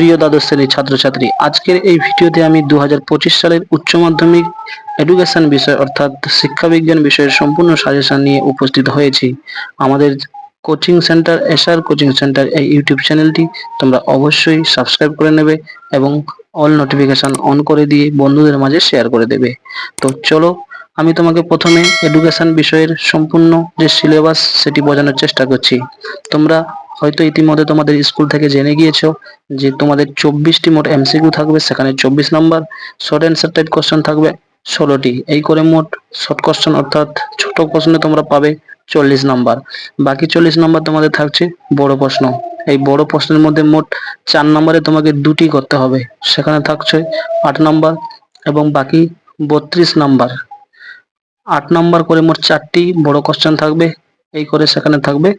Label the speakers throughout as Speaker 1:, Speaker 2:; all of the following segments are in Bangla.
Speaker 1: প্রিয় দ্বাদশ শ্রেণির ছাত্রছাত্রী, আজকের এই ভিডিওতে আমি দু হাজার পঁচিশ সালের উচ্চ মাধ্যমিক এডুকেশন বিষয় অর্থাৎ শিক্ষাবিজ্ঞান বিষয়ের সম্পূর্ণ সাজেশন নিয়ে উপস্থিত হয়েছি। আমাদের coaching centre SR coaching centre এই ইউটিউব চ্যানেলটি তোমরা অবশ্যই সাবস্ক্রাইব করে নেবে এবং অল নোটিফিকেশন অন করে দিয়ে বন্ধুদের মাঝে শেয়ার করে দেবে। তো চলো, আমি তোমাকে প্রথমে এডুকেশন বিষয়ের সম্পূর্ণ যে সিলেবাস সেটি বোঝানোর চেষ্টা করছি। তোমরা হয়তো ইতিমধ্যে তোমাদের স্কুল থেকে জেনে গিয়েছো যে তোমাদের চব্বিশটি মোট এমসিকিউ থাকবে, সেখানে চব্বিশ নম্বর শর্ট অ্যান্সার টাইপ কোশ্চেন থাকবে ষোলোটি। এই করে মোট শর্ট কোশ্চেন অর্থাৎ ছোট প্রশ্নে তোমরা পাবে চল্লিশ নম্বর। বাকি চল্লিশ নম্বর তোমাদের থাকছে বড় প্রশ্ন। এই বড় প্রশ্নের মধ্যে মোট চার নম্বরে তোমাকে দুটি করতে হবে। সেখানে থাকছে আট নম্বর এবং বাকি বত্রিশ নাম্বার। আট নাম্বার করে মোট চারটি বড় কোশ্চেন থাকবে। এই করে সেখানে থাকবে।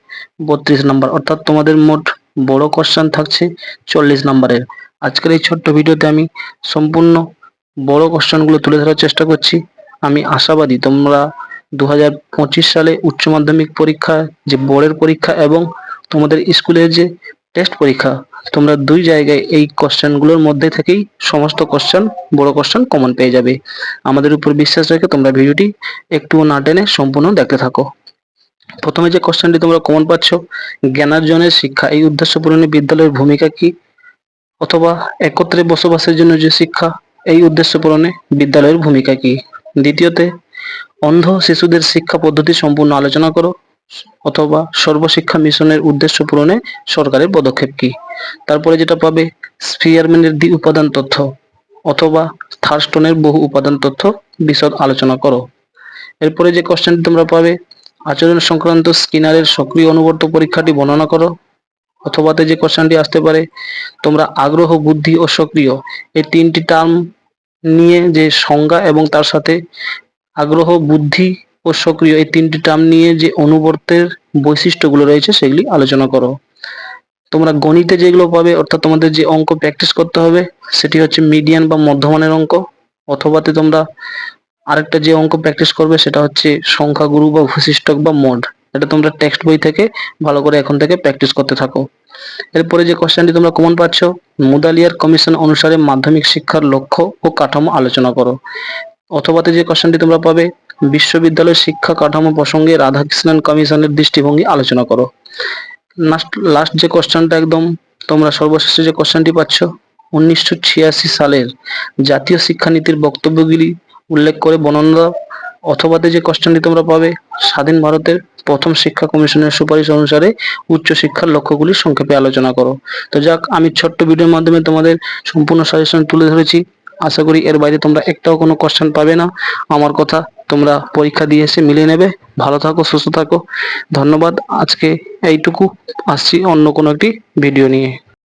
Speaker 1: বত্রিশ নাম্বার, অর্থাৎ তোমাদের মোট বড় কোশ্চেন থাকছে চল্লিশ নাম্বারের আজকের এই ছোট্ট ভিডিওতে আমি সম্পূর্ণ বড় কোশ্চেনগুলো তুলে ধরার চেষ্টা করছি। আমি আশাবাদী তোমরা দু হাজার পঁচিশ সালে উচ্চ মাধ্যমিক পরীক্ষা, যে বোর্ডের পরীক্ষা এবং তোমাদের স্কুলের যে টেস্ট পরীক্ষা, তোমরা দুই জায়গায় এই কোশ্চেনগুলোর মধ্যে থেকেই সমস্ত কোশ্চেন বড় কোশ্চেন কমন পেয়ে যাবে। আমাদের উপর বিশ্বাস রেখে তোমরা ভিডিওটি একটুও না টেনে সম্পূর্ণ দেখতে থাকো। প্রথমে যে কোশ্চেনটি তোমরা কমন পাচ্ছ, জ্ঞানার্জনের শিক্ষা, এই উদ্দেশ্য পূরণে বিদ্যালয়ের ভূমিকা কি? অথবা একত্রে বসবাসের জন্য যে শিক্ষা, এই উদ্দেশ্য পূরণে বিদ্যালয়ের ভূমিকা কি? দ্বিতীয়তে, অন্ধ শিশুদের শিক্ষা পদ্ধতি সম্পূর্ণ আলোচনা করো, অথবা সর্বশিক্ষা মিশনের উদ্দেশ্য পূরণে সরকারের পদক্ষেপ কি? তারপরে যেটা পাবে স্পিয়ারম্যানের দ্বি উপাদান তথ্য, অথবা থার্স্টনের বহু উপাদান তথ্য বিশদ আলোচনা করো। এরপরে যে কোশ্চেনটি তোমরা পাবে আচরণ সংক্রান্ত স্কিনারের সক্রিয় অনুবর্ত পরীক্ষাটি বর্ণনা করো অথবাতে যে কোশ্চেনটি আসতে পারে, তোমরা আগ্রহ, বুদ্ধি ও সক্রিয় এই তিনটি টার্ম নিয়ে যে সংজ্ঞা এবং তার সাথে আগ্রহ, বুদ্ধি ও সক্রিয় এই তিনটি টার্ম নিয়ে যে অনুবর্তের বৈশিষ্ট্যগুলো রয়েছে সেগুলি আলোচনা করো। তোমরা গণিতে যেগুলো পাবে, অর্থাৎ তোমাদের যে অঙ্ক প্র্যাকটিস করতে হবে, সেটি হচ্ছে মিডিয়ান বা মধ্যমানের অঙ্ক অথবাতে তোমরা আরেকটা যে অঙ্ক প্র্যাকটিস করবে সেটা হচ্ছে সংখ্যাগুরু বা ভূশিষ্ঠক বা মোড। এটা তোমরা টেক্সট বই থেকে ভালো করে এখন থেকে প্র্যাকটিস করতে থাকো। এরপরে যে কোশ্চেনটি তোমরা কমন পাচ্ছ, মুদালিয়ার কমিশন অনুসারে মাধ্যমিক শিক্ষার লক্ষ্য ও কাঠামো আলোচনা করো। অথবাতে যে কোশ্চেনটি তোমরা পাবে, বিশ্ববিদ্যালয় শিক্ষা কাঠামো প্রসঙ্গে রাধাকৃষ্ণন কমিশনের দৃষ্টিভঙ্গি আলোচনা করো। লাস্ট যে কোশ্চেনটা একদম তোমরা সর্বশেষে যে কোশ্চেনটি পাচ্ছ, উনিশশো ছিয়াশি সালের জাতীয় শিক্ষানীতির বক্তব্যগুলি উল্লেখ করে বর্ণনা দাও অথবাতে যে কোশ্চেনটি তোমরা পাবে, স্বাধীন ভারতের প্রথম শিক্ষা কমিশনের সুপারিশ অনুসারে উচ্চ শিক্ষার লক্ষ্যগুলি সংক্ষেপে আলোচনা করো। তো যাক, আমি ছোট্ট ভিডিওর মাধ্যমে তোমাদের সম্পূর্ণ সাজেশন তুলে ধরেছি। আশা করি এর বাইরে তোমরা একটাও কোনো কোশ্চেন পাবে না। আমার কথা তোমরা পরীক্ষা দিয়ে এসে মিলিয়ে নেবে। ভালো থাকো, সুস্থ থাকো। ধন্যবাদ। আজকে এইটুকু। আসছি অন্য কোনো একটি ভিডিও নিয়ে।